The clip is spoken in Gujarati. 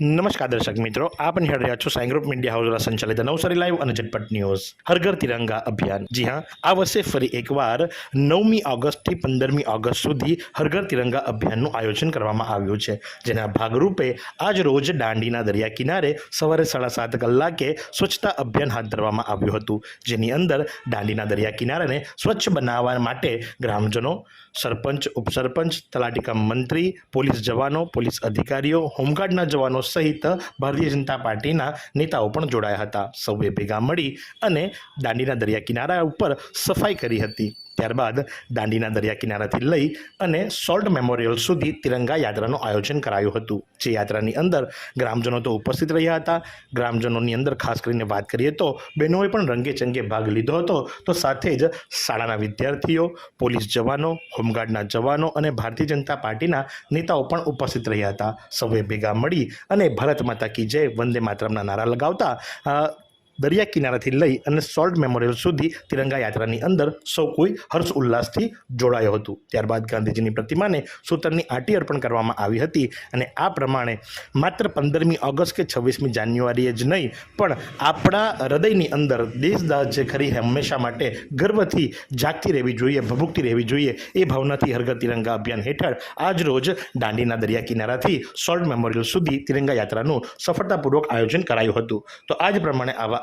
નમસ્કાર દર્શક મિત્રો, આપ નિહાળ રહ્યા છો સાઈ ગ્રુપ મીડિયા હાઉસ દ્વારા સંચાલિત નવસારી લાઈવ અને ઝટપટ ન્યૂઝ. હરઘર તિરંગા અભિયાન. જી હા, આ વર્ષે ફરી એકવાર નવમી ઓગસ્ટથી પંદરમી ઓગસ્ટ સુધી હરઘર તિરંગા અભિયાનનું આયોજન કરવામાં આવ્યું છે, જેના ભાગરૂપે આજ રોજ દાંડીના દરિયા કિનારે સવારે સાડા સાત કલાકે સ્વચ્છતા અભિયાન હાથ ધરવામાં આવ્યું હતું. જેની અંદર દાંડીના દરિયા કિનારાને સ્વચ્છ બનાવવા માટે ગ્રામજનો, સરપંચ, ઉપસરપંચ, તલાટીકા મંત્રી, પોલીસ જવાનો, પોલીસ અધિકારીઓ, હોમગાર્ડના જવાનો સહિત ભારતીય જનતા પાર્ટીના નેતાઓ પણ જોડાયા હતા. સૌએ ભેગા મળી અને દાંડીના દરિયા કિનારા ઉપર સફાઈ કરી હતી. ત્યારબાદ દાંડીના દરિયા કિનારાથી લઈ અને સોલ્ટ મેમોરિયલ સુધી તિરંગા યાત્રાનું આયોજન કરાયું હતું. જે યાત્રાની અંદર ગ્રામજનો તો ઉપસ્થિત રહ્યા હતા. ગ્રામજનોની અંદર ખાસ કરીને વાત કરીએ તો બહેનોએ પણ રંગે ચંગે ભાગ લીધો હતો. તો સાથે જ શાળાના વિદ્યાર્થીઓ, પોલીસ જવાનો, હોમગાર્ડના જવાનો અને ભારતીય જનતા પાર્ટીના નેતાઓ પણ ઉપસ્થિત રહ્યા હતા. સૌએ ભેગા મળી અને ભારત માતા કી જય વંદે માતરમના નારા લગાવતા દરિયા કિનારાથી લઈ અને સોલ્ટ મેમોરિયલ સુધી તિરંગા યાત્રાની અંદર સૌ કોઈ હર્ષ ઉલ્લાસથી જોડાયો હતું. ત્યારબાદ ગાંધીજીની પ્રતિમાને સૂતરની આટી અર્પણ કરવામાં આવી હતી અને આ પ્રમાણે માત્ર પંદરમી ઓગસ્ટ કે છવ્વીસમી જાન્યુઆરીએ જ નહીં, પણ આપણા હૃદયની અંદર દેશદાસ જે ખરી હંમેશા માટે ગર્વથી જાગતી રહેવી જોઈએ, ભભૂકતી રહેવી જોઈએ, એ ભાવનાથી હરઘર તિરંગા અભિયાન હેઠળ આજ રોજ દાંડીના દરિયા કિનારાથી સોલ્ટ મેમોરિયલ સુધી તિરંગા યાત્રાનું સફળતાપૂર્વક આયોજન કરાયું હતું. તો આ જ પ્રમાણે આવા